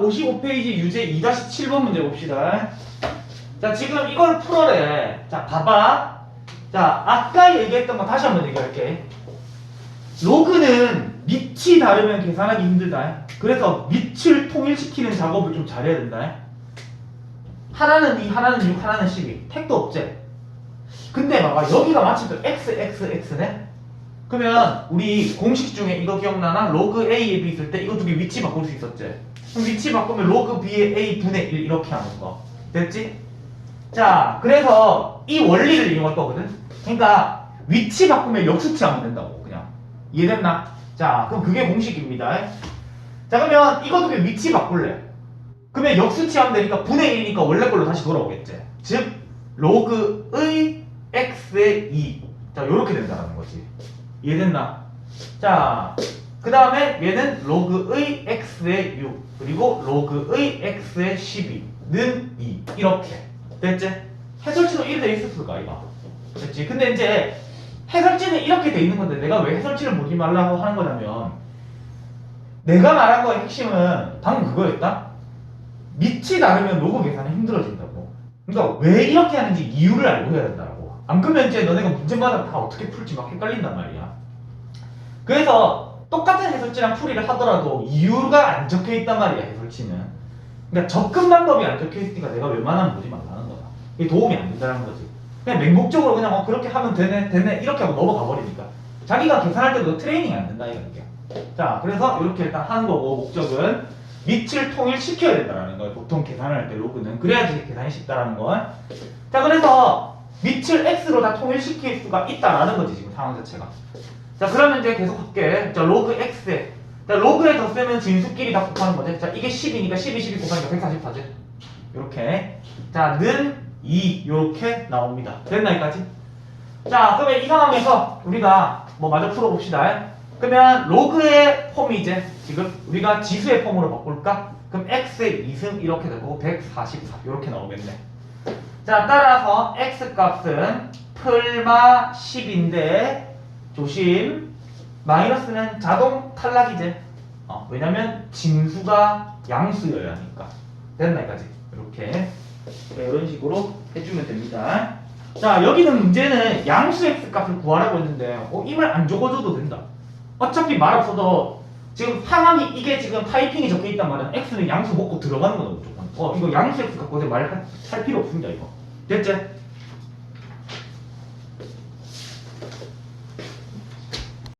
55페이지 유제 2-7번 문제 봅시다. 자, 지금 이걸 풀어래. 자, 봐봐. 자, 아까 얘기했던 거 다시 한번 얘기할게. 로그는 밑이 다르면 계산하기 힘들다. 그래서 밑을 통일시키는 작업을 좀 잘해야 된다. 하나는 2, 하나는 6, 하나는 12. 택도 없지? 근데 봐봐. 여기가 마침 또 x, x, x네? 그러면 우리 공식 중에 이거 기억나나? 로그 A에 B 있을 때 이거 두 개 위치 바꿀 수 있었지? 그럼 위치 바꾸면 로그 B의 A 분의 1 이렇게 하는 거. 됐지? 자, 그래서 이 원리를 이용할 거거든? 그러니까 위치 바꾸면 역수치 하면 된다고, 그냥. 이해됐나? 자, 그럼 그게 공식입니다. 자, 그러면 이거 두 개 위치 바꿀래. 그러면 역수치 하면 되니까 분의 1이니까 원래 걸로 다시 돌아오겠지. 즉, 로그의 x의 2. 자, 요렇게 된다는 거지. 이해됐나? 자, 그 다음에 얘는 로그의 x의 6 그리고 로그의 x의 12는 2 이렇게 됐지? 해설치는 이렇게 돼 있었을까 이거 됐지? 근데 이제 해설치는 이렇게 돼 있는 건데 내가 왜 해설치를 보지 말라고 하는 거냐면 내가 말한 거의 핵심은 방금 그거였다 밑이 다르면 로그 계산이 힘들어진다고 그러니까 왜 이렇게 하는지 이유를 알고 해야 된다고 안 그러면 이제 너네가 문제마다 다 어떻게 풀지 막 헷갈린단 말이야. 그래서 똑같은 해설지랑 풀이를 하더라도 이유가 안 적혀 있단 말이야 해설지는. 그러니까 접근 방법이 안 적혀 있으니까 내가 웬만하면 보지 말라는 거야 이게 도움이 안 된다는 거지. 그냥 맹목적으로 그냥 어, 그렇게 하면 되네 되네 이렇게 하고 넘어가 버리니까. 자기가 계산할 때도 트레이닝이 안 된다 이거야. 자 그래서 이렇게 일단 하는 거고 목적은 밑을 통일시켜야 된다는 거예요 보통 계산을 할때 로그는 그래야지 계산이 쉽다라는 거야 자 그래서 밑을 x로 다 통일시킬 수가 있다라는 거지 지금 상황 자체가. 자 그러면 이제 계속 할게. 자 로그 x에. 자 로그에 덧세면 진수끼리 다 곱하는 거지. 자 이게 10이니까 12, 12 곱하니까 144지. 이렇게. 자는 2 이렇게 나옵니다. 됐나 여기까지? 자 그러면 이 상황에서 우리가 뭐 마저 풀어봅시다. 그러면 로그의 폼이 이제 지금 우리가 지수의 폼으로 바꿀까? 그럼 x의 2승 이렇게 되고 144 이렇게 나오겠네 자 따라서 x 값은 풀마 10인데 조심. 마이너스는 자동 탈락이지. 어, 왜냐면 진수가 양수여야 하니까. 됐나 여기까지? 이렇게. 네, 이런 식으로 해주면 됩니다. 자 여기는 문제는 양수 x 값을 구하라고 했는데 어, 이 말 안 적어줘도 된다. 어차피 말 없어도 지금 상황이 이게 지금 타이핑이 적혀 있단 말은 x는 양수 먹고 들어가는 무조건 어 이거 양수 x 갖고 말할 필요 없습니다 이거 됐지?